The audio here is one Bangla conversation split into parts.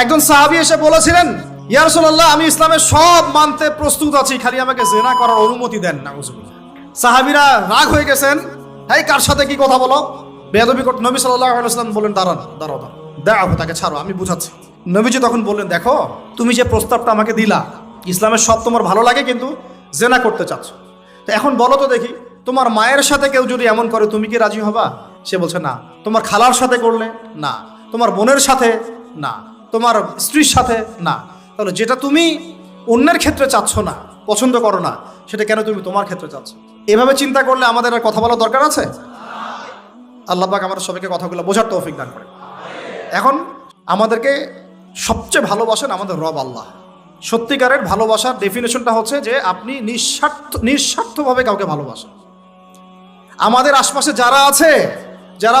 একজন সাহাবি এসে বলেছিলেন ইয়ারসোল্লাহ আমি ইসলামের সব মানতে প্রস্তুত আছি, খালি আমাকে জেনা করার অনুমতি দেন না সাহাবিরা রাগ হয়ে গেছেন হ্যাঁ কার সাথে কি কথা বলো? বেদবি নবী সাল্লাহ আলাইসলাম বললেন দাঁড়ান দাঁড়াও দাঁড়াও, তাকে ছাড়ো, আমি বুঝাচ্ছি। নবীজি তখন বললেন, দেখো, তুমি যে প্রস্তাবটা আমাকে দিলা, ইসলামের সব তোমার ভালো লাগে, কিন্তু জেনা করতে চাচ্ছ। তো এখন বলো তো দেখি, তোমার মায়ের সাথে কেউ যদি এমন করে, তুমি কি রাজি হবা? সে বলছে, না। তোমার খালার সাথে করলে, না। তোমার বোনের সাথে, না। তোমার স্ত্রীর সাথে না। তাহলে যেটা তুমি অন্যের ক্ষেত্রে চাচ্ছ না, পছন্দ করো না, সেটা কেন তুমি তোমার ক্ষেত্রে চাচ্ছ? এভাবে চিন্তা করলে আমাদের আর কথা বলার দরকার আছে? আল্লাহ পাক আমাদের সবাইকে কথাগুলো বোঝার তৌফিক দান করে। এখন আমাদেরকে সবচেয়ে ভালোবাসেন আমাদের রব আল্লাহ। সত্যিকারের ভালোবাসার ডেফিনেশনটা হচ্ছে যে আপনি নিঃস্বার্থ, নিঃস্বার্থভাবে কাউকে ভালোবাসেন। আমাদের আশপাশে যারা আছে, যারা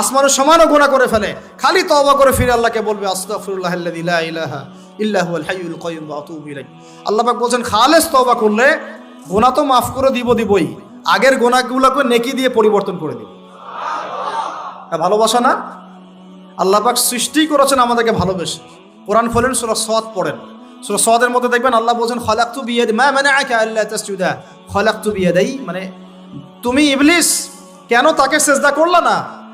আসমানের সমানও গোনা করে ফেলে। খালি তওবা করে ফিরে আল্লাহকে বলবে ওয়া আল্লাহ বলছেন, খালেস তওবা করলে গোনা তো মাফ করে দিব দিবই। আগের গোনাগুলোকে নেকি দিয়ে পরিবর্তন করে দিব। ভালোবাসা না? আল্লাহ পাক সৃষ্টি করেছেন আমাদেরকে ভালোবেসে। কোরআন ফলেন সুরা সদ পড়েন। সুরা সদের মধ্যে দেখবেন আল্লাহ বলছেন, খলাক্তু বিয়াদ মা মানে আকা আল্লাহ তাসজুদা। খলাক্তু বিয়াদাই মানে তুমি ইবলিস, কেন তাকে সেজদা করলা না?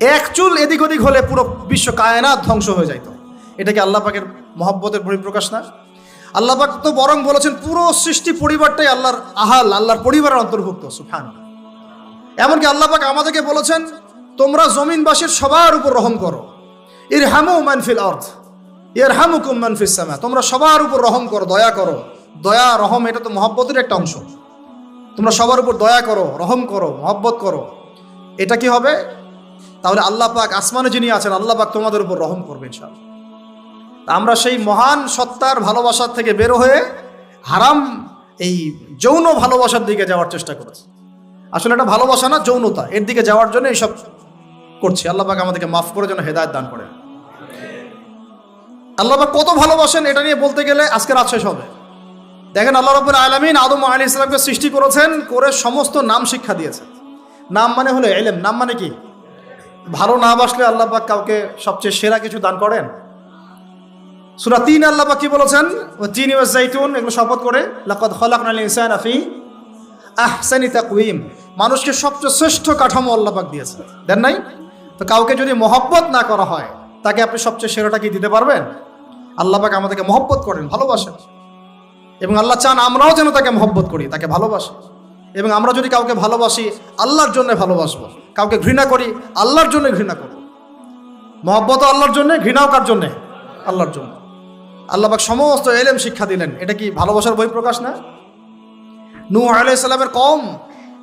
এক চুল এদিক ওদিক হলে পুরো বিশ্ব কায়নাত ধ্বংস হয়ে যাইত এটা কি আল্লাহ পাকের মহব্বতের পরিপ্রকাশ না? আল্লাহ পাক তো বরং বলেছেন, পুরো সৃষ্টি পরিবারটাই আল্লাহর আহাল, আল্লাহর পরিবারের অন্তর্ভুক্ত সুফান এমনকি আল্লাহ পাক আমাদেরকে বলেছেন, তোমরা জমিনবাসীর সবার উপর রহম করো। ইর হামু মানফিল অর্থ এর হামুকুম মানফিস সামা, তোমরা সবার উপর রহম করো, দয়া করো। দয়া, রহম এটা তো মহব্বতের একটা অংশ। তোমরা সবার উপর দয়া করো, রহম করো, মহব্বত করো। এটা কি হবে? তাহলে আল্লাহ পাক আসমানে যিনি আছেন, আল্লাহ পাক তোমাদের উপর রহম করবেন সব আমরা সেই মহান সত্তার ভালোবাসার থেকে বের হয়ে হারাম, এই যৌন ভালোবাসার দিকে যাওয়ার চেষ্টা করেছি। আসলে এটা ভালোবাসা না, যৌনতা। এর দিকে যাওয়ার জন্য এইসব করছি। আল্লাহ পাক আমাদেরকে মাফ করে যেন হেদায়ত দান করে আল্লাহ পাক কত ভালোবাসেন এটা নিয়ে বলতে গেলে আজকে রাত শেষ হবে। দেখেন আল্লাহ রব্বুল আলমিন আদম আলী ইসলামকে সৃষ্টি করেছেন, করে সমস্ত নাম শিক্ষা দিয়েছেন। নাম মানে হলো এলেম। নাম মানে কি? ভালো না বাসলে আল্লাহ পাক কাউকে সবচেয়ে সেরা কিছু দান করেন? সুরা তিন আল্লাহ পাক কি বলেছেন? ও তিন জাইতুন এগুলো শপথ করে, লাকাদ খলাকনাল ইনসান আফি আহসানি তাকওয়িম। মানুষকে সবচেয়ে শ্রেষ্ঠ কাঠামো আল্লাহ পাক দিয়েছেন। দেন নাই? তো কাউকে যদি মহব্বত না করা হয়, তাকে আপনি সবচেয়ে সেরাটা কি দিতে পারবেন? আল্লাহ পাক আমাদেরকে মহব্বত করেন, ভালোবাসেন। এবং আল্লাহ চান আমরাও যেন তাকে মহব্বত করি, তাকে ভালোবাসি। এবং আমরা যদি কাউকে ভালোবাসি, আল্লাহর জন্য ভালোবাসবো। কাউকে ঘৃণা করি, আল্লাহর জন্য ঘৃণা করব মহব্বত আল্লাহর জন্য, ঘৃণাও কার জন্যে? আল্লাহর জন্য। আল্লাহ পাক সমস্ত এলেম শিক্ষা দিলেন। এটা কি ভালোবাসার বই প্রকাশ না? নূহ আলাইসাল্লামের কম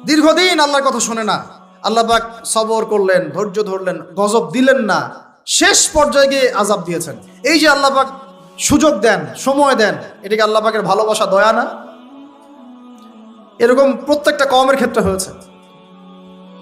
দীর্ঘদিন আল্লাহর কথা শোনে না। আল্লাহ পাক সবর করলেন, ধৈর্য ধরলেন, গজব দিলেন না। শেষ পর্যায়ে গিয়ে আজাব দিয়েছেন। এই যে আল্লাহ পাক সুযোগ দেন, সময় দেন, এটাকে আল্লাহ পাকের ভালোবাসা, দয়া না? এরকম প্রত্যেকটা কমের ক্ষেত্রে হয়েছে।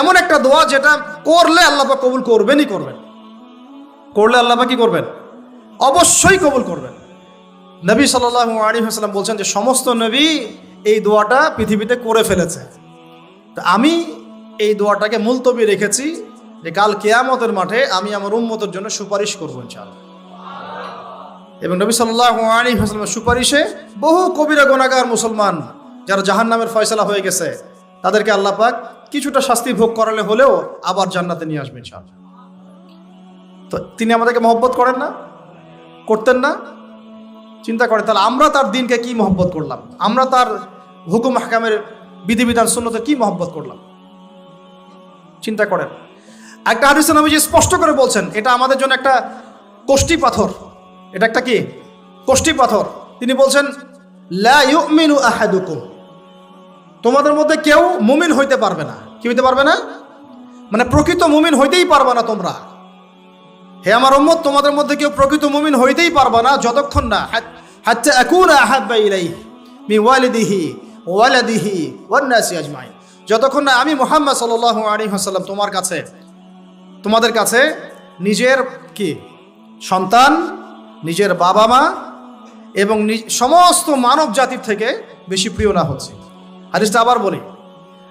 এমন একটা দোয়া যেটা করলে আল্লাপাক কবুল করবেনই করবেন। করলে আল্লাপাক কি করবেন? অবশ্যই কবুল করবেন। নবী সাল্লাহ আলী হাসলাম বলছেন যে, সমস্ত নবী এই দোয়াটা পৃথিবীতে করে ফেলেছে। তো আমি এই দোয়াটাকে মুলতবি রেখেছি যে, কাল কেয়ামতের মাঠে আমি আমার উন্মতের জন্য সুপারিশ করব ইনশাআল্লাহ। এবং নবী সাল্লাহ আলী হাসলামের সুপারিশে বহু কবিরা গোনাগার মুসলমান যারা জাহান নামের ফয়সলা হয়ে গেছে, তাদেরকে আল্লাহ পাক কিছুটা শাস্তি ভোগ করালে হলেও আবার জান্নাতে নিয়ে আসবেন ইনশাআল্লাহ। তো তিনি আমাদেরকে মহব্বত করেন না, করতেন না, চিন্তা করে তাহলে আমরা তার দিনকে কি মহব্বত করলাম? আমরা তার হুকুম হাকামের বিধিবিধান শূন্যতে কি মহব্বত করলাম? চিন্তা করেন। একটা হাদিসে নবীজি স্পষ্ট করে বলছেন, এটা আমাদের জন্য একটা কোষ্টি পাথর। এটা একটা কি? কোষ্টি পাথর। তিনি বলছেন, লা ইউমিনু আহাদুকুম। তোমাদের মধ্যে কেউ মুমিন হইতে পারবে না। কি হইতে পারবে না? মানে প্রকৃত মুমিন হইতেই পারবে না তোমরা। হে আমার উম্মত, তোমাদের মধ্যে কেউ প্রকৃত মুমিন হইতেই পারবে না যতক্ষণ না। হাত্তা আকুনা আহাব্বা ইলাইহি মি ওয়ালিদিহি ওয়ালাদিহি ওয়ান নাসি আজমাইন। যতক্ষণ না আমি মোহাম্মদ সাল্লাল্লাহু আলী ওয়াসাল্লাম তোমার কাছে, তোমাদের কাছে নিজের কি? সন্তান, নিজের বাবা মা এবং সমস্ত মানব জাতির থেকে বেশি প্রিয় না হচ্ছে। হাদিসটা আবার বলি।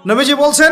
নবীজি বলছেন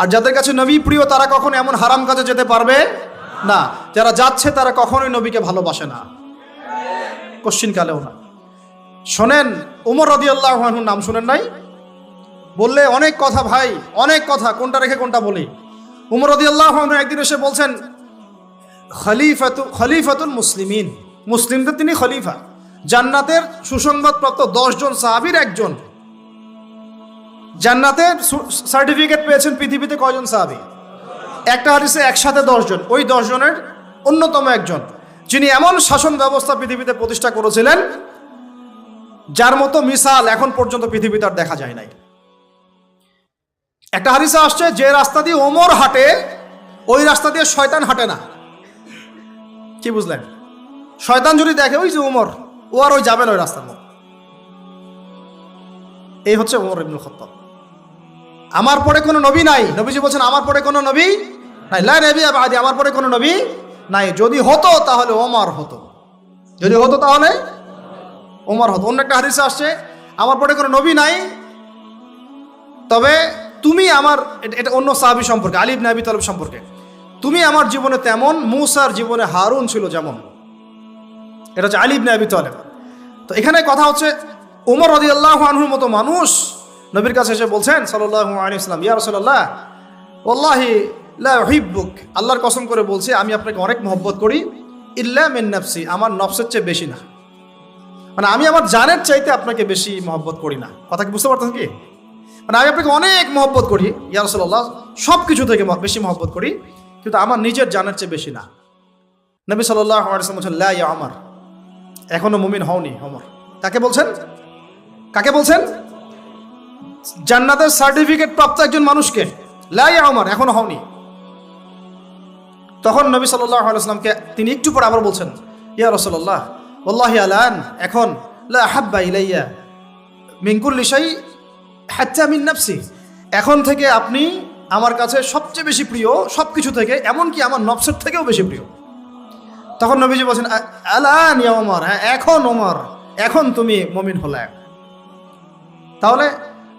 আর যাদের কাছে নবী প্রিয়, তারা কখনো এমন হারাম কাজে যেতে পারবে? না। যারা যাচ্ছে, তারা কখনোই নবীকে ভালোবাসে না। কালেও না। শোনেন, উমর রদি আল্লাহর নাম শোনেন নাই? বললে, অনেক কথা ভাই, অনেক কথা, কোনটা রেখে কোনটা বলি? উমর রদি আল্লাহ একদিন এসে বলছেন, খলিফাতু, খলিফাতুল মুসলিমিন। মুসলিমদের তিনি খলিফা। জান্নাতের সুসংবাদপ্রাপ্ত দশজন সাহাবির একজন। জান্নাতের সার্টিফিকেট পেয়েছেন পৃথিবীতে কয়জন সাহাবি? একটা হাদিসে একসাথে দশজন। ওই দশজনের অন্যতম একজন, যিনি এমন শাসন ব্যবস্থা পৃথিবীতে প্রতিষ্ঠা করেছিলেন, যার মতো মিসাল এখন পর্যন্ত পৃথিবীতে আর দেখা যায় নাই। একটা হাদিসে আসছে, যে রাস্তা দিয়ে ওমর হাঁটে, ওই রাস্তা দিয়ে শয়তান হাঁটে না। কি বুঝলেন? শয়তান যদি দেখে, ওই যে ওমর, ও আর ওই যাবেন ওই রাস্তার মধ্যে। এই হচ্ছে ওমর ইবনুল খত্তাব। আমার পরে কোনো নবী নাই। নবীজি বলছেন, আমার পরে কোনো নবী নাই। লা নবী আদি আমার পরে কোনো নবী নাই। যদি হতো তাহলে ওমর হতো। যদি হতো তাহলে ওমর হতো। অন্য একটা হাদিসে আসছে, আমার পরে কোনো নবী নাই, তবে তুমি আমার এটা- অন্য সাহাবি সম্পর্কে আলিব নাবি তলব সম্পর্কে। তুমি আমার জীবনে তেমন, মুসার জীবনে হারুন ছিল যেমন। এটা হচ্ছে আলিব নাবি তলেব। তো এখানে কথা হচ্ছে উমর রদি আল্লাহ আনহুর মতো মানুষ নবীর কাছে এসে বলছেন সাল্লাহ আলী ইসলাম ইয়া রসল্লাহ ওল্লাহি হিব্বুক আল্লাহর কসম করে বলছি, আমি আপনাকে অনেক মহব্বত করি, ইল্লা মিন নাফসি, আমার নফসের চেয়ে বেশি না। মানে আমি আমার জানের চাইতে আপনাকে বেশি মহব্বত করি না। কথা কি বুঝতে পারতেন কি? মানে আমি আপনাকে অনেক মহব্বত করি, ইয়া রসল্লাহ সব কিছু থেকে বেশি মহব্বত করি, কিন্তু আমার নিজের জানের চেয়ে বেশি না। নবী সাল্লাহ আলিয়াল্লাম বলছেন, লা ইয়া আমার এখনও মুমিন হওনি অমর কাকে বলছেন? কাকে বলছেন? জান্নাতের সার্টিফিকেট প্রাপ্ত একজন মানুষকে লাই আমার এখনও হওনি। তখন নবী সাল্লাহ আলাইসলামকে তিনি একটু পরে আবার বলছেন, ইয়া রসল্লাহ ওল্লাহি আলান এখন লা হাব্বা ইলাইয়া মিঙ্কুল লিসাই হাচ্চা মিন এখন থেকে আপনি আমার কাছে সবচেয়ে বেশি প্রিয় সব কিছু থেকে, এমনকি আমার নফসের থেকেও বেশি প্রিয়। তখন নবীজি বলছেন, "আ- আলান ইয়া ওমর হ্যাঁ এখন ওমর, এখন তুমি মমিন হলে। তাহলে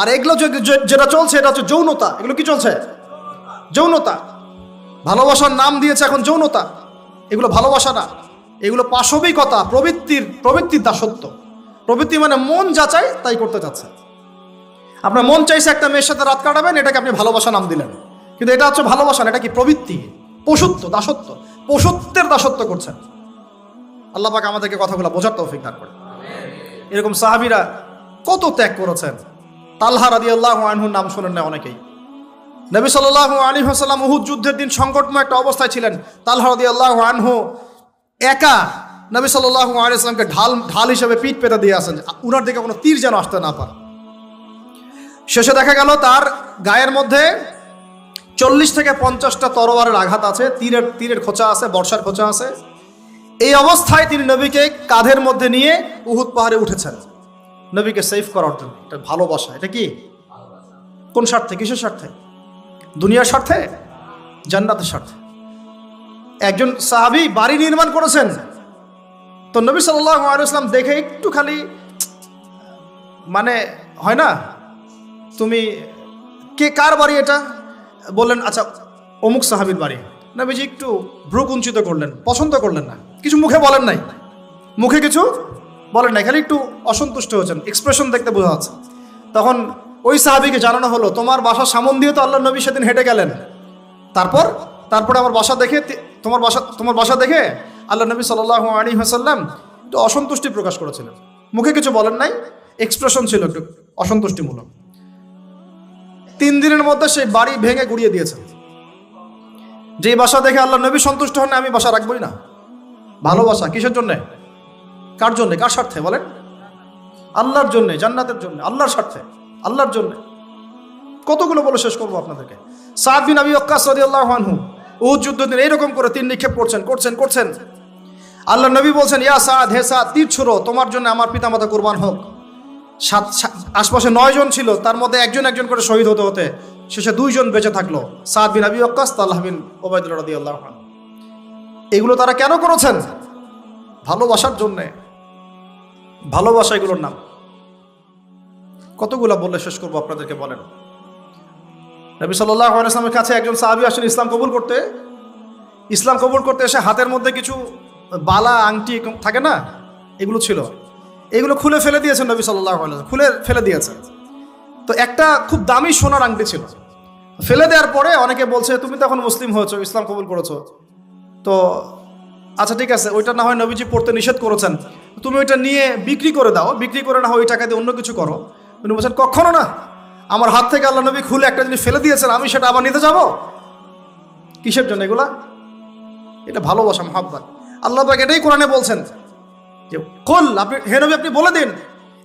আর এগুলো যেটা চলছে, এটা হচ্ছে যৌনতা। এগুলো কি চলছে? যৌনতা। ভালোবাসার নাম দিয়েছে এখন যৌনতা। এগুলো ভালোবাসা না। এগুলো পাশবিকতা, প্রবৃত্তির প্রবৃত্তির দাসত্ব। প্রবৃত্তি মানে মন যা চায়, তাই করতে চাচ্ছে। আপনার মন চাইছে একটা মেয়ের সাথে রাত কাটাবেন, এটাকে আপনি ভালোবাসা নাম দিলেন। কিন্তু এটা হচ্ছে ভালোবাসা না, এটা কি প্রবৃত্তি? পশুত্ব, দাসত্ব। পশুত্বের দাসত্ব করছেন। আল্লাহ পাক আমাদেরকে কথাগুলো বোঝার তৌফিক দান করে এরকম সাহাবিরা কত ত্যাগ করেছেন। তালহা রাদি আল্লাহ আনহুর নাম শোনেন না অনেকেই। নবী সাল্লাহ আলী হাসাল্লাম উহুদ যুদ্ধের দিন সংকটময় একটা অবস্থায় ছিলেন। তালহা রাদি আল্লাহ আনহু একা নবী সাল্লাহ আলিয়াকে ঢাল ঢাল হিসেবে পিঠ পেতে দিয়ে আসেন। উনার দিকে কোনো তীর যেন আসতে না পারে। শেষে দেখা গেল তার গায়ের মধ্যে চল্লিশ থেকে পঞ্চাশটা তরবারের আঘাত আছে, তীরের তীরের খোঁচা আছে, বর্ষার খোঁচা আছে। এই অবস্থায় তিনি নবীকে কাঁধের মধ্যে নিয়ে উহুদ পাহাড়ে উঠেছেন। নবীকে সেফ করার জন্য। এটা ভালোবাসা, এটা কি? কোন স্বার্থে? কিসের স্বার্থে? দুনিয়ার স্বার্থে? জান্নাতের স্বার্থে। একজন সাহাবি বাড়ি নির্মাণ করেছেন। তো নবী সাল্লাম দেখে একটু খালি মানে হয় না? তুমি কে, কার বাড়ি এটা? বললেন আচ্ছা অমুক সাহাবির বাড়ি। নবীজি একটু ভ্রু কুঞ্চিত করলেন, পছন্দ করলেন না। কিছু মুখে বলেন নাই। মুখে কিছু বলেন নাই, খালি একটু অসন্তুষ্ট হয়েছেন এক্সপ্রেশন দেখতে বোঝা যাচ্ছে। তখন ওই সাহাবিকে জানানো হলো, তোমার বাসার সামন দিয়ে তো আল্লাহ নবী সেদিন হেঁটে গেলেন। তারপর, তারপরে আমার বাসা দেখে তোমার বাসা তোমার বাসা দেখে আল্লাহ নবী সাল্লাহ আলী হাসাল্লাম একটু অসন্তুষ্টি প্রকাশ করেছিলেন। মুখে কিছু বলেন নাই এক্সপ্রেশন ছিল একটু অসন্তুষ্টিমূলক। তিন দিনের মধ্যে সেই বাড়ি ভেঙে গুড়িয়ে দিয়েছেন। যে বাসা দেখে আল্লাহ নবী সন্তুষ্ট হন আমি বাসা রাখবই না। ভালোবাসা, কিসের জন্যে? কার জন্যে? কার স্বার্থে? বলেন। আল্লাহর জন্যে, জান্নাতের জন্য, আল্লাহর স্বার্থে, আল্লাহর জন্যে। কতগুলো বলে শেষ করব আপনাদেরকে? সাদ বিন আবি অক্কাস আনহু, উহুদ যুদ্ধ দিন এইরকম করে তিন নিক্ষেপ করছেন করছেন করছেন। আল্লাহ নবী বলছেন, ইয়া সাদ, হে সাদ, তীর ছুড়ো, তোমার জন্য আমার পিতামাতা কুরবান হোক। সাত আশপাশে নয় জন ছিল, তার মধ্যে একজন একজন করে শহীদ হতে হতে শেষে দুইজন বেঁচে থাকল, সাদ বিন আবি অক্কাস তাল্লাহ বিন ওবায়দুল্লাহ রাদিয়াল্লাহু আনহু। এগুলো তারা কেন করেছেন? ভালোবাসার জন্যে। ভালোবাসা এগুলোর নাম। কতগুলো বললে শেষ করব আপনাদেরকে বলেন। নবী সাল্লাহ কাছে একজন সাহাবি আসেন ইসলাম কবুল করতে। ইসলাম কবুল করতে এসে হাতের মধ্যে কিছু বালা, আংটি থাকে না? এগুলো ছিল। এগুলো খুলে ফেলে দিয়েছেন নবী সাল্লাহ খুলে ফেলে দিয়েছেন। তো একটা খুব দামি সোনার আংটি ছিল। ফেলে দেওয়ার পরে অনেকে বলছে, তুমি তো এখন মুসলিম হয়েছো, ইসলাম কবুল করেছ। তো আচ্ছা ঠিক আছে, ওইটা না হয় নবীজি পড়তে নিষেধ করেছেন। তুমি ওইটা নিয়ে বিক্রি করে দাও, বিক্রি করে না হয় ওই টাকা দিয়ে অন্য কিছু করো। উনি বলছেন, কখনো না। আমার হাত থেকে আল্লাহ নবী খুলে একটা জিনিস ফেলে দিয়েছেন, আমি সেটা আবার নিতে যাব? কিসের জন্য এগুলা? এটা ভালোবাসা, মহাব্বাত। আল্লাহ পাক এটাই কোরআনে বলছেন যে, কল, আপনি, হে নবী, আপনি বলে দিন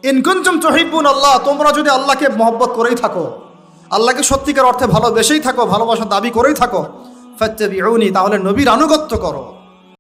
ইনকুঞ্চম চহিবুন আল্লাহ, তোমরা যদি আল্লাহকে মহব্বত করেই থাকো, আল্লাহকে সত্যিকার অর্থে ভালোবেসেই থাকো, ভালোবাসার দাবি করেই থাকো, ফাত্তাবিউনি, তাহলে নবীর আনুগত্য করো।